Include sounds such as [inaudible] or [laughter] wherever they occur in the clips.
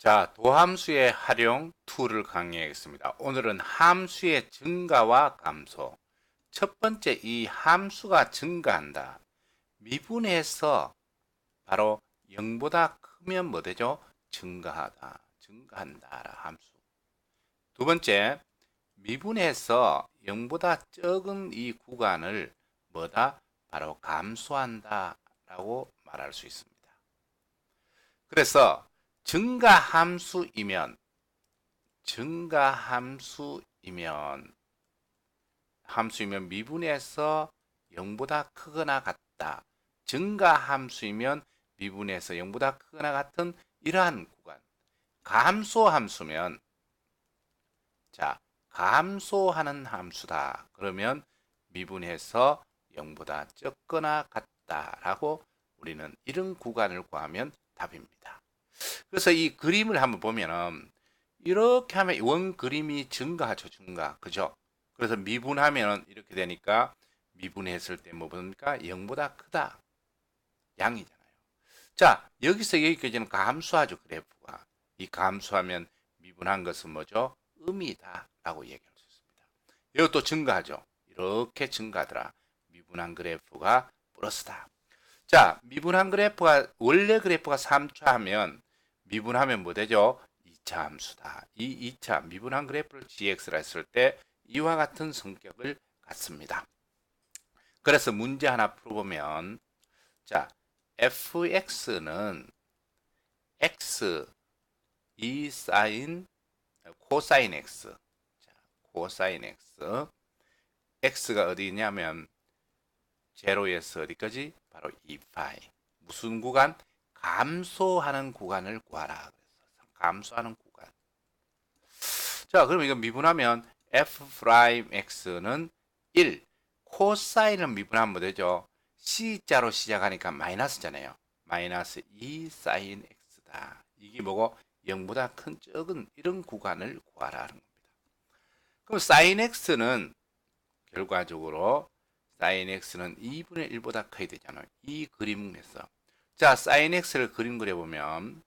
자, 도함수의 활용 2를 강의하겠습니다. 오늘은 함수의 증가와 감소. 첫 번째 이 함수가 증가한다. 미분해서 바로 0보다 크면 뭐 되죠? 증가하다. 증가한다. 함수. 두 번째, 미분해서 0보다 적은 이 구간을 뭐다? 바로 감소한다. 라고 말할 수 있습니다. 그래서 증가 함수이면 증가 함수이면 함수이면 미분에서 0보다 크거나 같다. 증가 함수이면 미분에서 0보다 크거나 같은 이러한 구간. 감소 함수면 자, 감소하는 함수다. 그러면 미분해서 0보다 적거나 같다라고 우리는 이런 구간을 구하면 답입니다. 그래서 이 그림을 한번 보면은 이렇게 하면 원 그림이 증가하죠, 증가. 그죠? 그래서 미분하면 이렇게 되니까 미분했을 때 뭐 보니까 0보다 크다. 양이잖아요. 자, 여기서 여기까지는 감수하죠, 그래프가. 이 감수하면 미분한 것은 뭐죠? 음이다. 라고 얘기할 수 있습니다. 이것도 증가하죠. 이렇게 증가하더라. 미분한 그래프가 플러스다. 자, 미분한 그래프가 원래 그래프가 3차 하면 미분하면 뭐 되죠? 2차 함수다. 이 2차 미분한 그래프를 gx라 했을 때 이와 같은 성격을 갖습니다. 그래서 문제 하나 풀어보면 자, fx는 x 2 사인 코사인 x 자, 코사인 x x가 어디 있냐면 제로에서 어디까지? 바로 2파이. 무슨 구간? 감소하는 구간을 구하라. 감소하는 구간. 자, 그럼 이거 미분하면 f 프라임 x는 1. 코사인은 미분하면 뭐 되죠? c자로 시작하니까 마이너스잖아요. 마이너스 2 사인 x다. 이게 뭐고? 0보다 큰 적은 이런 구간을 구하라는 겁니다. 그럼 사인 x는 결과적으로 사인 x는 2분의 1보다 커야 되잖아요. 이 그림에서 자 사인 x를 그림 그려보면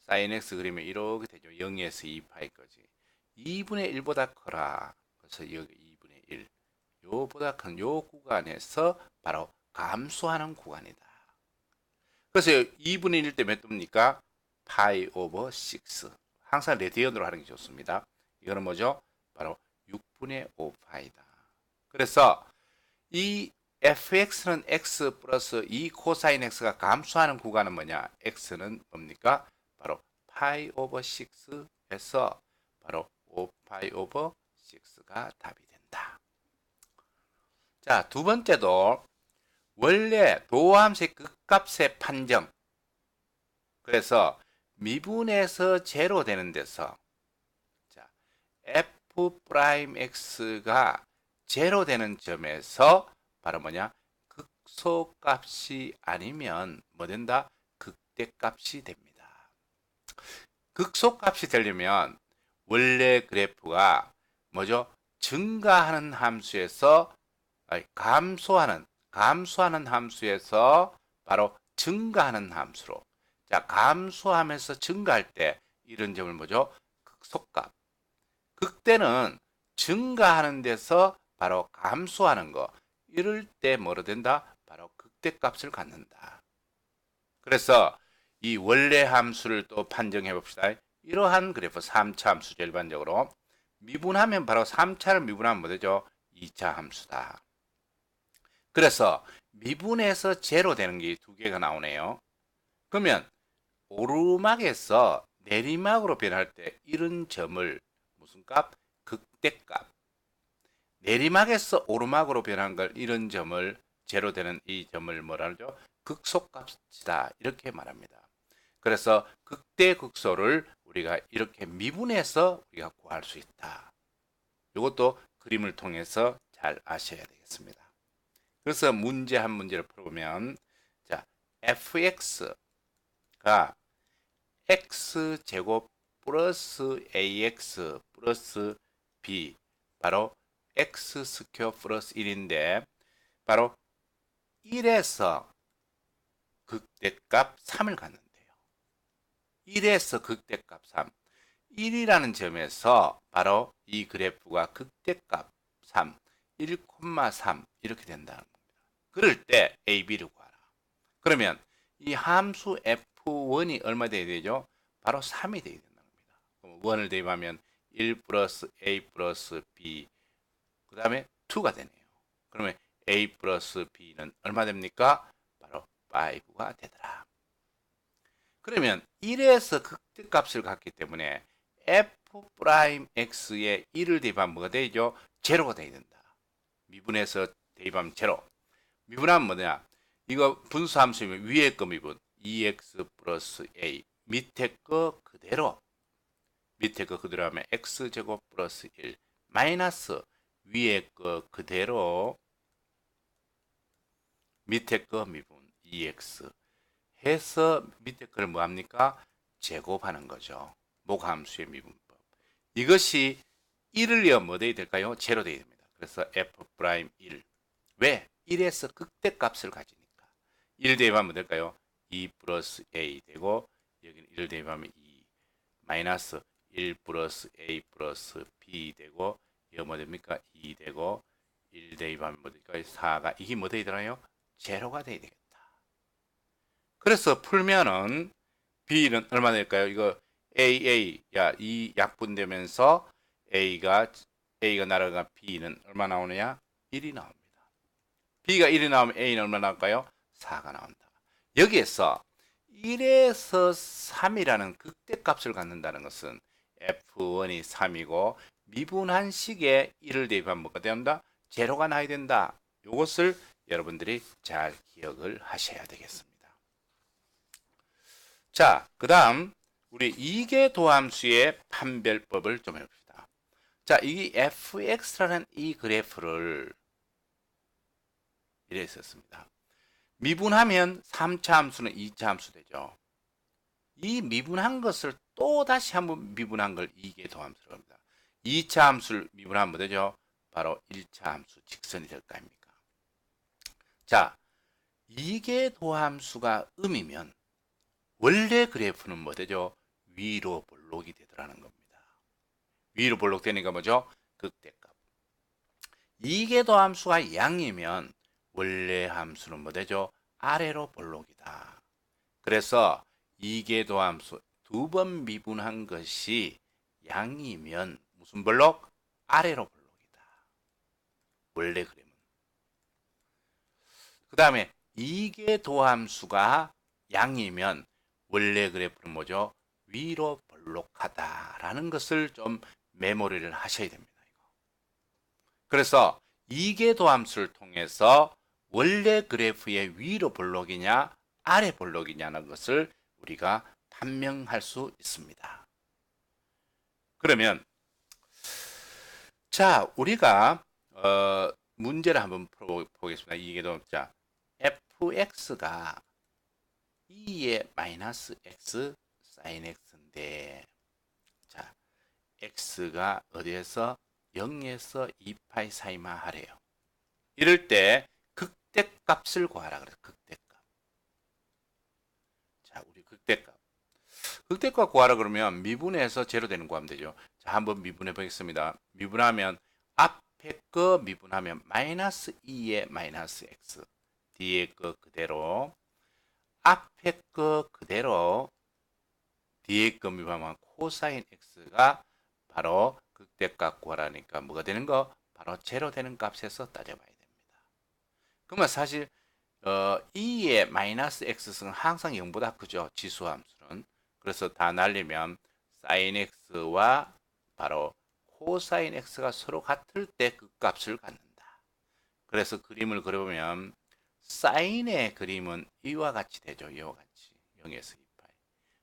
사인 x 그리면 이렇게 되죠. 0에서 2파이까지 2분의 1보다 커라. 그래서 여기 2분의 1 요보다 큰 요 구간에서 바로 감소하는 구간이다. 그래서 2분의 1 때몇 dob니까? 파이 오버 6 항상 레디언으로 하는 게 좋습니다. 이거는 뭐죠? 바로 6분의 5파이다. 그래서 이 fx는 x 플러스 이 코사인 x가 감소하는 구간은 뭐냐? x는 뭡니까? 바로 파이 오버 6에서 바로 5파이 오버 6가 답이 된다. 자, 두 번째도 원래 도함수의 극값의 판정. 그래서 미분에서 제로 되는 데서 자, f 프라임 x가 제로 되는 점에서 바로 뭐냐? 극소값이 아니면 뭐 된다? 극대값이 됩니다. 극소값이 되려면 원래 그래프가 뭐죠? 증가하는 함수에서 아니, 감소하는 감소하는 함수에서 바로 증가하는 함수로 자 감소하면서 증가할 때 이런 점을 뭐죠? 극소값 극대는 증가하는 데서 바로 감소하는 거. 이럴 때 뭐로 된다? 바로 극대값을 갖는다. 그래서 이 원래 함수를 또 판정해 봅시다. 이러한 그래프 3차 함수 일반적으로 미분하면 바로 3차를 미분하면 뭐 되죠? 2차 함수다. 그래서 미분해서 제로 되는 게 두 개가 나오네요. 그러면 오르막에서 내리막으로 변할 때 이런 점을 무슨 값? 극대값. 내리막에서 오르막으로 변한 걸 이런 점을 제로 되는 이 점을 뭐라 하죠? 극소값이다. 이렇게 말합니다. 그래서 극대 극소를 우리가 이렇게 미분해서 우리가 구할 수 있다. 이것도 그림을 통해서 잘 아셔야 되겠습니다. 그래서 문제 한 문제를 풀어보면 자, fx가 x제곱 플러스 ax 플러스 b 바로 x 스퀘어 플러스 1인데 바로 1에서 극대값 3을 갖는데요. 1에서 극대값 3. 1이라는 점에서 바로 이 그래프가 극대값 3, 1,3 이렇게 된다는 겁니다. 그럴 때 AB를 구하라. 그러면 이 함수 F1이 얼마 돼야 되죠? 바로 3이 돼야 된다는 겁니다. 그럼 1을 대입하면 1 플러스 A 플러스 B 그 다음에 2가 되네요. 그러면 A 플러스 B는 얼마 됩니까? 바로 5가 되더라. 그러면 1에서 극대값을 갖기 때문에 f 프라임 x에 1을 대입하면 뭐가 되죠? 제로가 돼야 된다. 미분해서 대입하면 제로. 미분하면 뭐냐? 이거 분수함수면 위에 거 미분 2x 플러스 a 밑에 거 그대로 밑에 거 그대로 하면 x제곱 플러스 1 마이너스 위에 거 그대로 밑에 거 미분 2x 해서 밑에 거를 뭐 합니까? 제곱하는 거죠. 목함수의 미분법. 이것이 1을요 뭐 돼야 될까요? 제로 돼야 됩니다. 그래서 f 프라임 1. 왜? 1에서 극대값을 가지니까. 1 대입하면 될까요? 2 플러스 a 되고 여기는 1 대입하면 2 마이너스 1 플러스 a 플러스 b 되고 이거 뭐 됩니까? 2 되고 1 대입하면 뭐 될까요? 4가 이게 뭐 돼야 되나요? 제로가 돼야 되겠다. 그래서 풀면은 b는 얼마 될까요? 이거 AA 야 이 약분되면서 A가 A가 날아가 B는 얼마 나오느냐? 1이 나옵니다. B가 1이 나오면 A는 얼마 나올까요? 4가 나온다. 여기에서 1에서 3이라는 극대값을 갖는다는 것은 F1이 3이고 미분한 식에 1을 대입하면 뭐가 된다? 제로가 나야 된다. 이것을 여러분들이 잘 기억을 하셔야 되겠습니다. 자, 그 다음 우리 이계 도함수의 판별법을 좀 해봅시다. 자, 이 fx라는 이 그래프를 이래 썼습니다. 미분하면 3차 함수는 2차 함수 되죠. 이 미분한 것을 또 다시 한번 미분한 걸 이계 도함수라고 합니다. 2차 함수를 미분하면 뭐 되죠? 바로 1차 함수 직선이 될 거 아닙니까? 자, 이계 도함수가 음이면 원래 그래프는 뭐 되죠? 위로 볼록이 되더라는 겁니다. 위로 볼록 되니까 뭐죠? 극대값. 이계도 함수가 양이면 원래 함수는 뭐 되죠? 아래로 볼록이다. 그래서 이계도 함수 두 번 미분한 것이 양이면 무슨 볼록? 아래로 볼록이다. 원래 그림은. 그 다음에 이계도 함수가 양이면 원래 그래프는 뭐죠? 위로 볼록하다라는 것을 좀 메모리를 하셔야 됩니다. 이거. 그래서 이계도 함수를 통해서 원래 그래프의 위로 볼록이냐 아래 볼록이냐는 것을 우리가 판명할 수 있습니다. 그러면 자 우리가 어, 문제를 한번 풀어보겠습니다. 이계도 자 fx가 2의 마이너스 x sin x인데 자 x가 어디에서 0에서 2파이 사이만 하래요. 이럴 때 극대값을 구하라 그래서 극대값. 자, 우리 극대값. 극대값 구하라 그러면 미분해서 제로 되는 거 하면 되죠. 자, 한번 미분해 보겠습니다. 미분하면 앞에 거 미분하면 마이너스 2의 마이너스 x 뒤에 거 그대로 앞에 거 그대로 뒤에 거 미분하면 코사인 x가 바로 극대값 구하라니까 뭐가 되는 거? 바로 제로 되는 값에서 따져봐야 됩니다. 그러면 사실 어, 2의 마이너스 x승은 항상 0보다 크죠. 지수 함수는. 그래서 다 날리면 sin x와 바로 코사인 x가 서로 같을 때 그 값을 갖는다. 그래서 그림을 그려보면 사인의 그림은 이와 같이 되죠. 이와 같이 0에서 2파이.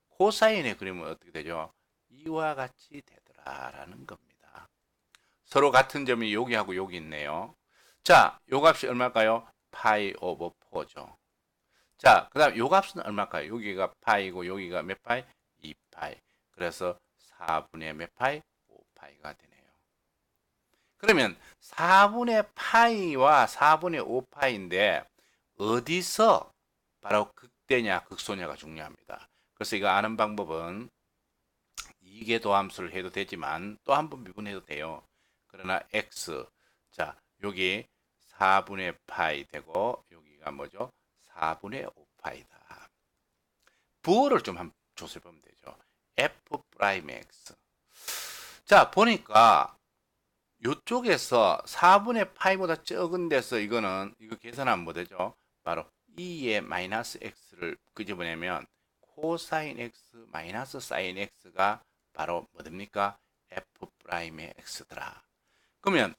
코사인의 그림은 어떻게 되죠? 이와 같이 되더라라는 겁니다. 서로 같은 점이 여기하고 여기 있네요. 자, 요 값이 얼마일까요? 파이 오버 4죠. 자, 그 다음 요 값은 얼마일까요? 여기가 파이고 여기가 몇 파이? 2파이. 그래서 4분의 몇 파이? 5파이가 되네요. 그러면 4분의 파이와 4분의 5파이인데 어디서 바로 극대냐 극소냐가 중요합니다. 그래서 이거 아는 방법은 이계 도함수를 해도 되지만 또 한 번 미분해도 돼요. 그러나 x 자 여기 4분의 파이 되고 여기가 뭐죠? 4분의 5파이다. 부호를 좀 한번 조사해 보면 되죠. f 프라임 x. 자 보니까 이쪽에서 4분의 파이보다 적은 데서 이거는 이거 계산하면 뭐 되죠? 바로 2의 마이너스 x를 끄집어내면 코사인 x 마이너스 사인 x가 바로 뭐 됩니까? f 프라임의 x더라. 그러면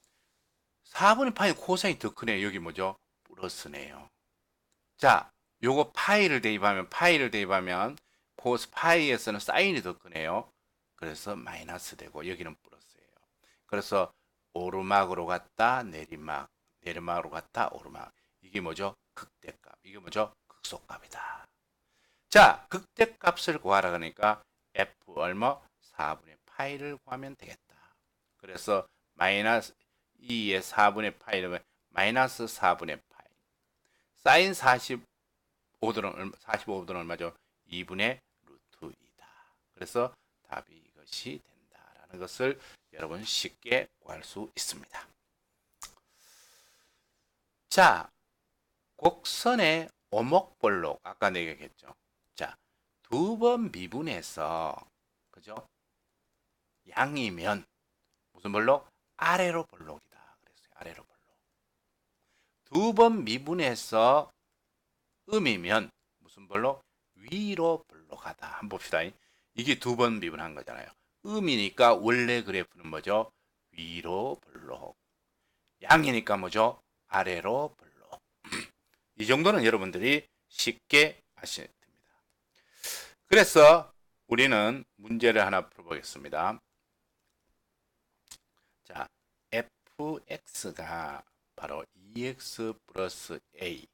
4분의 파이 코사인 더 크네요. 여기 뭐죠? 플러스네요. 자, 요거 파이를 대입하면 파이를 대입하면 코스 파이에서는 사인이 더 크네요. 그래서 마이너스 되고 여기는 플러스예요. 그래서 오르막으로 갔다 내리막, 내리막으로 갔다 오르막. 이게 뭐죠? 극대값. 이게 뭐죠? 극소값이다. 자, 극대값을 구하라 그러니까 f 얼마? 4분의 파이를 구하면 되겠다. 그래서 마이너스 2의 4분의 파이를 마이너스 4분의 파이. 사인 45도는 얼마, 45도는 얼마죠? 2분의 루트 2다. 그래서 답이 이 것이 된다라는 것을 여러분 쉽게 구할 수 있습니다. 자, 곡선의 오목볼록 아까 얘기했죠. 자, 두 번 미분해서 그죠? 양이면 무슨 볼록? 아래로 볼록이다. 그랬어요. 아래로 볼록. 두 번 미분해서 음이면 무슨 볼록? 위로 볼록하다. 한번 봅시다. 이게 두 번 미분한 거잖아요. 음이니까 원래 그래프는 뭐죠? 위로 볼록. 양이니까 뭐죠? 아래로 볼록. [clears throat] 이 정도는 여러분들이 쉽게 아셔야 됩니다. 그래서 우리는 문제를 하나 풀어보겠습니다. 자, fx가 바로 2x 플러스 a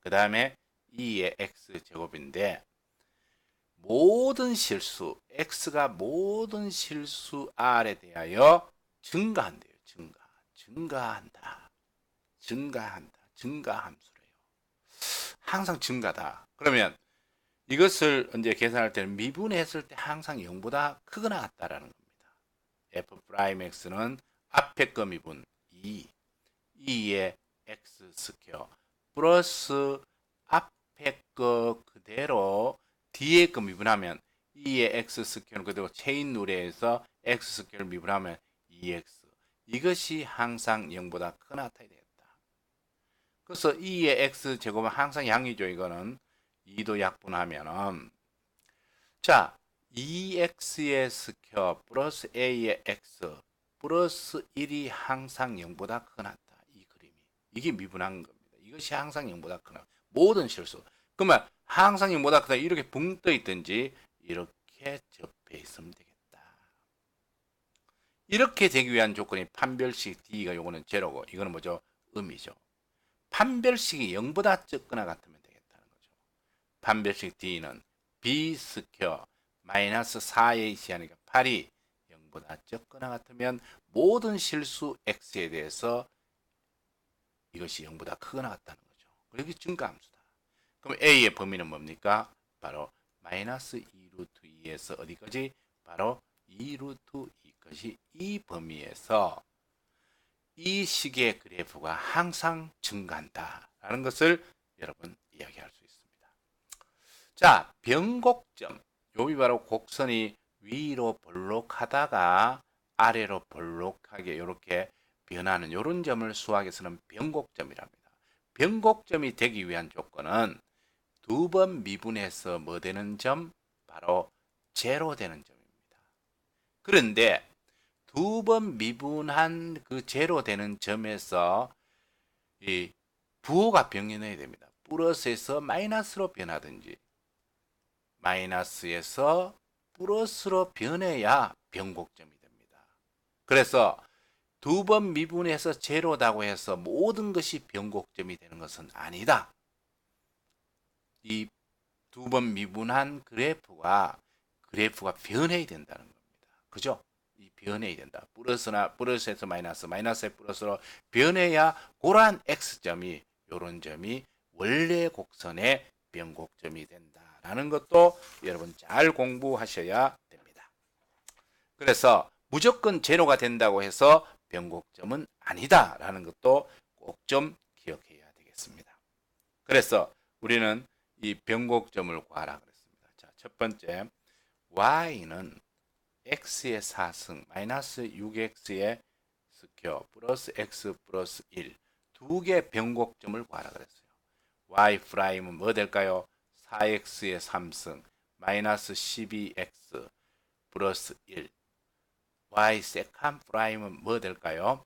그 다음에 2의 x 제곱인데 모든 실수 x가 모든 실수 r에 대하여 증가한대요. 증가. 증가한다. 증가한다. 증가 함수래요. 항상 증가다. 그러면 이것을 이제 계산할 때는 미분했을 때 항상 0보다 크거나 같다라는 겁니다. f 프라임 x는 앞에 거 미분 2, 2의 x 스퀘어 플러스 앞에 거 그대로 뒤에 거 미분하면 2의 x 스퀘어는 그대로 체인 룰에서 x 스퀘어를 미분하면 2x 이것이 항상 0보다 크나 같아야 되겠다. 그래서 2의 x 제곱은 항상 양이죠. 이거는 2도 약분하면은 자 2x의 스퀘어 플러스 a의 x 플러스 1이 항상 0보다 크나 다. 이 그림이. 이게 미분한 겁니다. 이것이 항상 0보다 크나. 모든 실수. 그러면 항상 0보다 크다. 이렇게 붕 떠 있든지 이렇게 접해 있으면 되겠다. 이렇게 되기 위한 조건이 판별식 D가 요거는 제로고 이거는 뭐죠? 음이죠. 판별식이 0보다 적거나 같으면 되겠다는 거죠. 판별식 D는 B 스퀘어 마이너스 4의 시하니까 8이 0보다 적거나 같으면 모든 실수 x에 대해서 이것이 0보다 크거나 같다는 거죠. 그게 증가함수다. 그럼 a의 범위는 뭡니까? 바로 마이너스 2루트 2에서 어디까지? 바로 2루트 2까지 이 범위에서 이 식의 그래프가 항상 증가한다 라는 것을 여러분 이야기할 수 있습니다. 자, 변곡점. 여기 바로 곡선이 위로 볼록하다가 아래로 볼록하게 이렇게 변하는 이런 점을 수학에서는 변곡점이랍니다. 변곡점이 되기 위한 조건은 두 번 미분해서 뭐 되는 점? 바로 제로 되는 점입니다. 그런데 두 번 미분한 그 제로 되는 점에서 이 부호가 변해야 됩니다. 플러스에서 마이너스로 변하든지 마이너스에서 플러스로 변해야 변곡점이 됩니다. 그래서 두 번 미분해서 제로다고 해서 모든 것이 변곡점이 되는 것은 아니다. 이 두 번 미분한 그래프가 그래프가 변해야 된다는 겁니다. 그죠? 이 변해야 된다. 플러스나 플러스에서 마이너스, 마이너스에 플러스로 변해야 고란 x점이 요런 점이 원래 곡선의 변곡점이 된다. 라는 것도 여러분 잘 공부하셔야 됩니다. 그래서 무조건 제로가 된다고 해서 변곡점은 아니다 라는 것도 꼭 좀 기억해야 되겠습니다. 그래서 우리는 이 변곡점을 구하라 그랬습니다. 자, 첫 번째 y는 x의 4승 마이너스 6x의 스퀘어 플러스 x 플러스 1 두 개 변곡점을 구하라 그랬어요. y 프라임은 뭐 될까요? 4x의 3승 마이너스 12x 플러스 1 y 세컨 프라임은 뭐 될까요?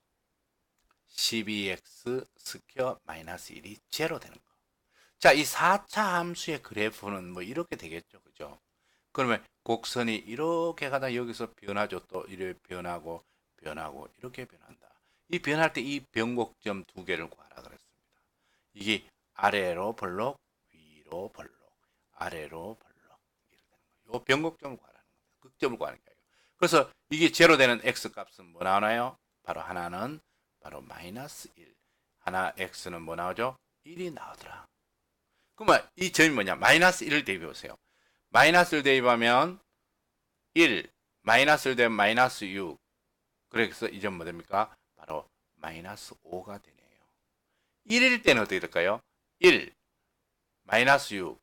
12x 스퀘어 마이너스 1이 제로 되는 거. 자, 이 4차 함수의 그래프는 뭐 이렇게 되겠죠. 그죠? 그러면 곡선이 이렇게 가다 여기서 변하죠. 또 이렇게 변하고 변하고 이렇게 변한다. 이 변할 때 이 변곡점 두 개를 구하라 그랬습니다. 이게 아래로 벌록, 위로 벌록, 아래로 벌록 이렇게 되는 거예요. 요 변곡점을 구하라는 겁니다. 극점을 구하는 거예요. 그래서 이게 제로 되는 x 값은 뭐 나오나요? 바로 하나는 바로 마이너스 1. 하나 x는 뭐 나오죠? 1이 나오더라. 그러면 이 점이 뭐냐? 마이너스 1을 대입해 보세요. 마이너스를 대입하면 1, 마이너스를 대입하면 마이너스 6. 그래서 이 점 뭐 됩니까? 바로 마이너스 5가 되네요. 1일 때는 어떻게 될까요? 1, 마이너스 6,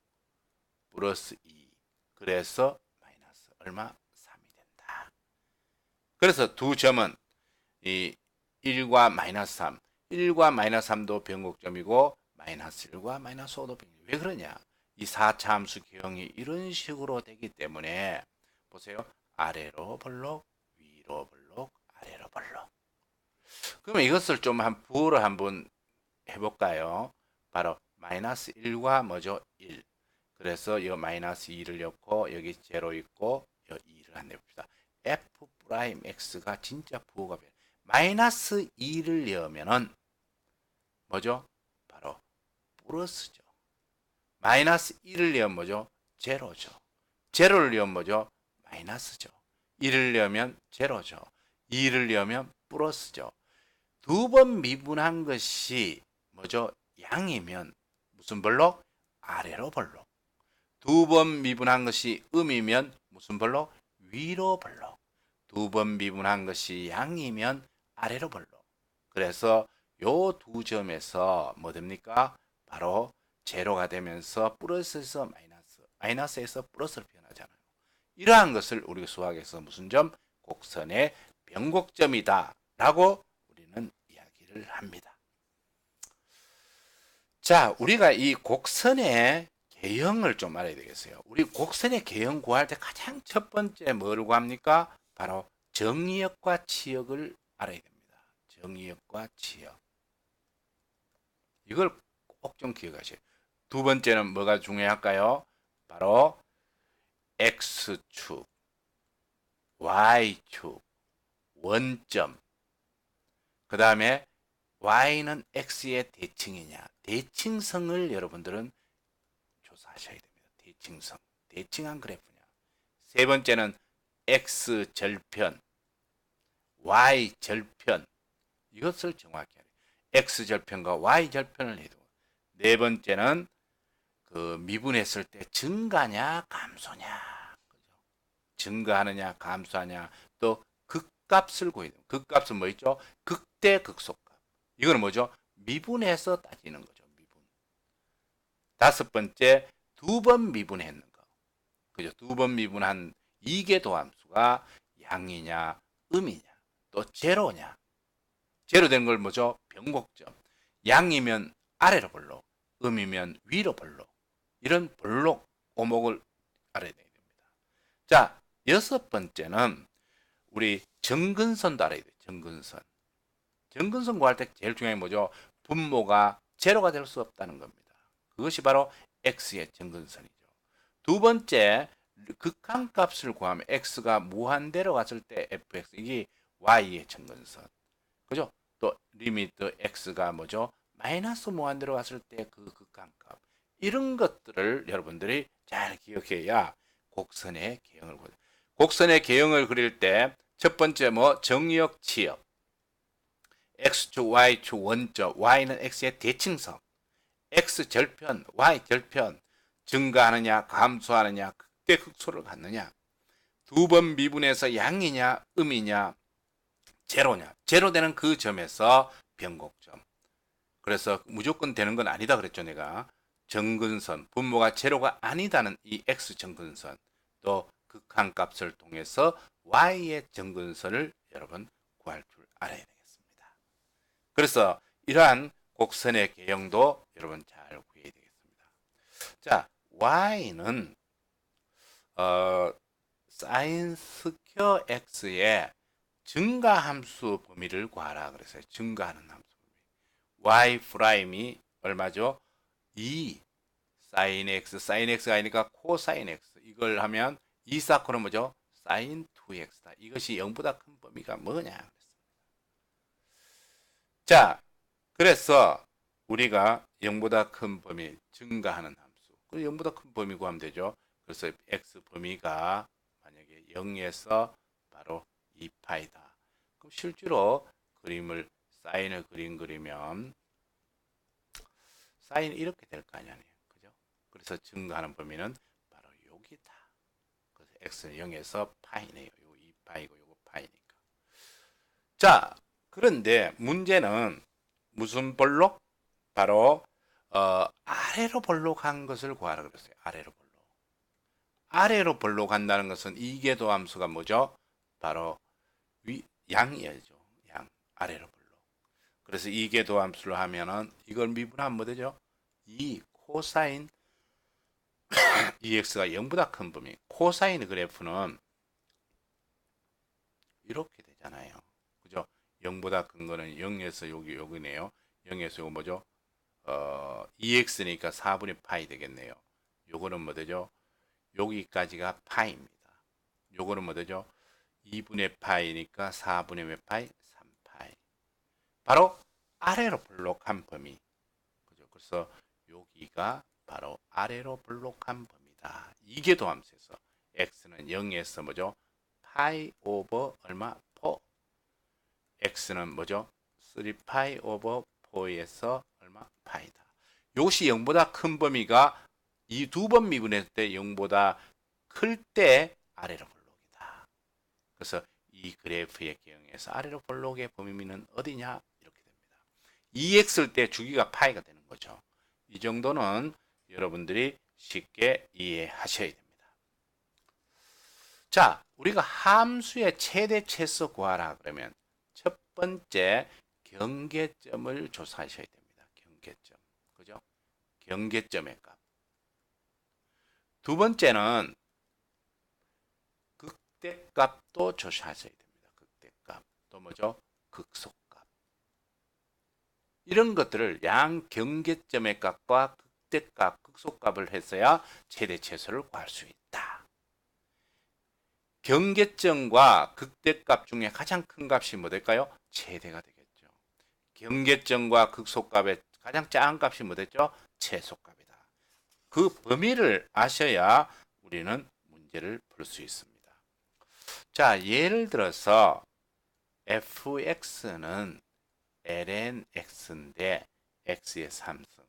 플러스 2. 그래서 마이너스 얼마? 3이 된다. 그래서 두 점은 이 1과 마이너스 3. 1과 마이너스 3도 변곡점이고 마이너스 1과 마이너스 5도 변곡점. 왜 그러냐? 이 4차 함수 기형이 이런 식으로 되기 때문에 보세요. 아래로 볼록, 위로 볼록, 아래로 볼록. 그러면 이것을 좀 한 부호를 한번 해볼까요? 바로 마이너스 1과 뭐죠? 1. 그래서 이 마이너스 2를 넣고 여기 제로 있고 이 2를 안 내봅시다. f 프라임 x가 진짜 부호가 변. 마이너스 2를 넣으면은 뭐죠? 플러스죠. 마이너스 1을 넣으면 뭐죠? 제로죠. 제로를 넣으면 뭐죠? 마이너스죠. 1을 넣으면 제로죠. 2를 넣으면 플러스죠. 두 번 미분한 것이 뭐죠? 양이면 무슨 벌록? 아래로 벌록. 두 번 미분한 것이 음이면 무슨 벌록? 위로 벌록. 두 번 미분한 것이 양이면 아래로 벌록. 그래서 요 두 점에서 뭐 됩니까? 바로 제로가 되면서 플러스에서 마이너스, 마이너스에서 플러스로 변하잖아요. 이러한 것을 우리 수학에서 무슨 점? 곡선의 변곡점이다. 라고 우리는 이야기를 합니다. 자, 우리가 이 곡선의 개형을 좀 알아야 되겠어요. 우리 곡선의 개형 구할 때 가장 첫 번째 뭐를 구합니까? 바로 정의역과 치역을 알아야 됩니다. 정의역과 치역. 이걸 꼭 좀 기억하세요. 두 번째는 뭐가 중요할까요? 바로 x축, y축, 원점. 그 다음에 y는 x의 대칭이냐. 대칭성을 여러분들은 조사하셔야 됩니다. 대칭성. 대칭한 그래프냐. 세 번째는 x 절편, y 절편. 이것을 정확히 돼요. x 절편과 y 절편을 해도. 네 번째는 그 미분했을 때 증가냐 감소냐. 그죠? 증가하느냐 감소하냐. 또 극값을 구해야 돼요. 극값은 뭐 있죠? 극대 극소값. 이거는 뭐죠? 미분해서 따지는 거죠. 미분. 다섯 번째 두 번 미분했는 거. 그죠? 두 번 미분한 이계 도함수가 양이냐 음이냐 또 제로냐. 제로 된걸 뭐죠? 변곡점. 양이면 아래로 볼록, 음이면 위로 볼록. 이런 볼록 오목을 알아야 됩니다. 자, 여섯 번째는 우리 정근선도 알아야 돼요. 정근선. 정근선 구할 때 제일 중요한 게 뭐죠? 분모가 제로가 될 수 없다는 겁니다. 그것이 바로 x의 정근선이죠. 두 번째, 극한값을 구하면 x가 무한대로 갔을 때 fx 이게 y의 정근선. 그죠? 또 리미트 x가 뭐죠? 마이너스 무한대로 갔을 때 그 극한값. 이런 것들을 여러분들이 잘 기억해야 곡선의 개형을 그려. 곡선의 개형을 그릴 때 첫 번째 뭐 정역 치역. x축, y축 원점, y는 x의 대칭성. x 절편, y 절편. 증가하느냐, 감소하느냐, 극대 극소를 갖느냐. 두 번 미분해서 양이냐, 음이냐, 제로냐. 제로 되는 그 점에서 변곡점. 그래서 무조건 되는 건 아니다 그랬죠, 내가. 정근선, 분모가 제로가 아니다는 이 x 정근선, 또 극한값을 통해서 y의 정근선을 여러분 구할 줄 알아야 되겠습니다. 그래서 이러한 곡선의 개형도 여러분 잘 구해야 되겠습니다. 자, y는 어, 사인 스퀘어 x의 증가 함수 범위를 구하라 그랬어요. 증가하는 함수. Y 프라임이 얼마죠? 2 사인 x, 사인 x가 아니니까 코사인 x. 이걸 하면 2 사코는 뭐죠? 사인 2x다. 이것이 0보다 큰 범위가 뭐냐? 자, 그래서 우리가 0보다 큰 범위 증가하는 함수. 그 0보다 큰 범위 구하면 되죠. 그래서 x 범위가 만약에 0에서 바로 2파이다. 그럼 실제로 그림을 사인을 그림 그리면 사인 이렇게 될 거 아니에요. 그죠? 그래서 증가하는 범위는 바로 여기다. 그래서 x는 0에서 파이네요. 요 2파이고 요거 파이니까. 자, 그런데 문제는 무슨 볼록? 바로 어, 아래로 볼록한 것을 구하라 그랬어요. 아래로 볼록. 아래로 볼록한다는 것은 이계도 함수가 뭐죠? 바로 위 양이죠. 양 아래로 볼록. 그래서 이계도 함수를 하면은 이걸 미분하면 뭐 되죠? 2 코사인 [coughs] 2x가 0보다 큰 범위. 코사인 그래프는 이렇게 되잖아요. 그죠? 0보다 큰 거는 0에서 여기 여기네요. 0에서 이거 뭐죠? 어, 2x니까 4분의 파이 되겠네요. 요거는 뭐 되죠? 여기까지가 파이입니다. 요거는 뭐 되죠? 2분의 파이니까 4분의 몇 파이? 3파이. 바로 아래로 볼록한 범위. 그죠? 그래서 여기가 바로 아래로 볼록한 범위다. 이게 도함수에서 x는 0에서 뭐죠? 파이 오버 얼마? 4. x는 뭐죠? 3파이 오버 4에서 얼마? 파이다. 이것이 0보다 큰 범위가 이 두 번 미분했을 때 0보다 클 때 아래로 볼록이다. 그래서 이 그래프의 경우에서 아래로 볼록의 범위는 어디냐? 2x일 때 주기가 파이가 되는 거죠. 이 정도는 여러분들이 쉽게 이해하셔야 됩니다. 자, 우리가 함수의 최대 최소 구하라 그러면 첫 번째 경계점을 조사하셔야 됩니다. 경계점. 그죠? 경계점의 값. 두 번째는 극대값도 조사하셔야 됩니다. 극대값. 또 뭐죠? 극소값. 이런 것들을 양 경계점의 값과 극대값, 극소값을 해서야 최대 최소를 구할 수 있다. 경계점과 극대값 중에 가장 큰 값이 뭐 될까요? 최대가 되겠죠. 경계점과 극소값의 가장 작은 값이 뭐 됐죠? 최소값이다. 그 범위를 아셔야 우리는 문제를 풀 수 있습니다. 자, 예를 들어서 fx는 lnx인데 x의 3승.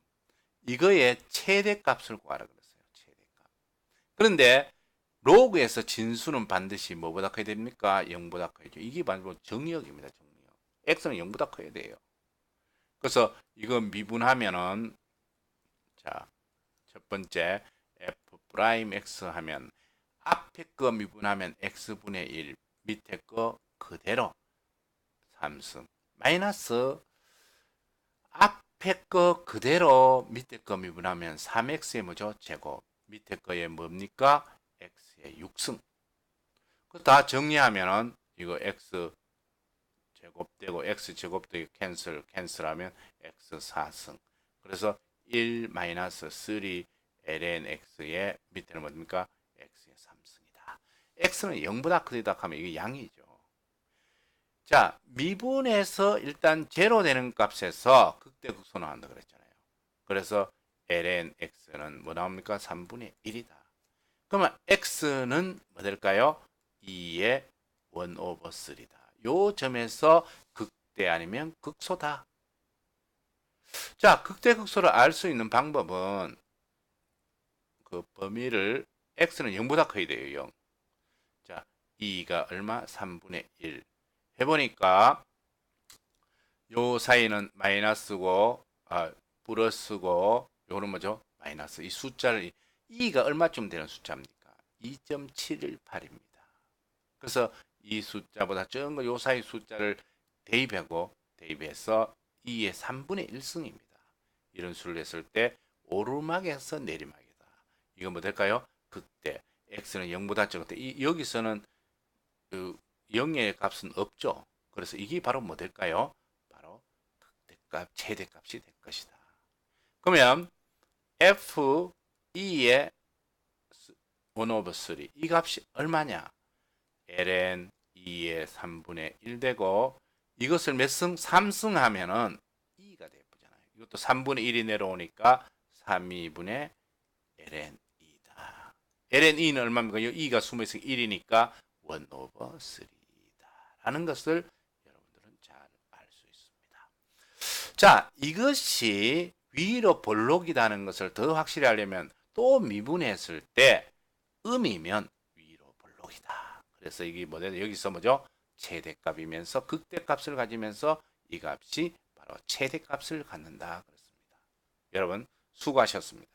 이거의 최대값을 구하라 그랬어요. 최대값. 그런데 로그에서 진수는 반드시 뭐보다 커야 됩니까? 0보다 커야죠. 이게 바로 정의역입니다. 정의역. x는 0보다 커야 돼요. 그래서 이거 미분하면은 자, 첫 번째 f 프라임 x 하면 앞에 거 미분하면 x분의 1, 밑에 거 그대로 3승. 마이너스 앞에 거 그대로 밑에 거 미분하면 3x의 뭐죠? 제곱. 밑에 거에 뭡니까? x의 6승. 다 정리하면은 이거 x 제곱되고 x 제곱되고 캔슬 캔슬하면 x 4승. 그래서 1 마이너스 3 ln x의 밑에는 뭡니까? x의 3승이다. x는 0보다 크다 하면 이게 양이죠. 자, 미분에서 일단 제로 되는 값에서 극대극소 나온다 그랬잖아요. 그래서 ln x는 뭐 나옵니까? 3분의 1이다. 그러면 x는 뭐 될까요? 2의 1 오버 3다. 요 점에서 극대 아니면 극소다. 자, 극대 극소를 알 수 있는 방법은 그 범위를 x는 0보다 커야 돼요. 0. 자, 2가 얼마? 3분의 1. 해보니까 요 사이는 마이너스고 아, 플러스고 요거는 뭐죠? 마이너스. 이 숫자를 2가 얼마쯤 되는 숫자입니까? 2.718입니다. 그래서 이 숫자보다 적은 거요 사이 숫자를 대입하고 대입해서 2의 3분의 1승입니다. 이런 수를 했을 때 오르막에서 내리막이다. 이건 뭐 될까요? 그때 x는 0보다 적을 때 이, 여기서는 그 0의 값은 없죠. 그래서 이게 바로 뭐 될까요? 바로 극대값 최대값이 될 것이다. 그러면 f 2의 1 over 3. 이 값이 얼마냐? ln 2의 3분의 1 되고 이것을 몇 승? 3승 하면은 2가 되잖아요. 이것도 3분의 1이 내려오니까 3, 2분의 ln 2다. ln 2는 얼마입니까? 이 2가 숨어 있으니까 1이니까 1 over 3 라는 것을 여러분들은 잘 알 수 있습니다. 자, 이것이 위로 볼록이라는 것을 더 확실히 하려면 또 미분했을 때 음이면 위로 볼록이다. 그래서 이게 뭐냐 여기서 뭐죠? 최대값이면서 극대값을 가지면서 이 값이 바로 최대값을 갖는다 그렇습니다. 여러분 수고하셨습니다.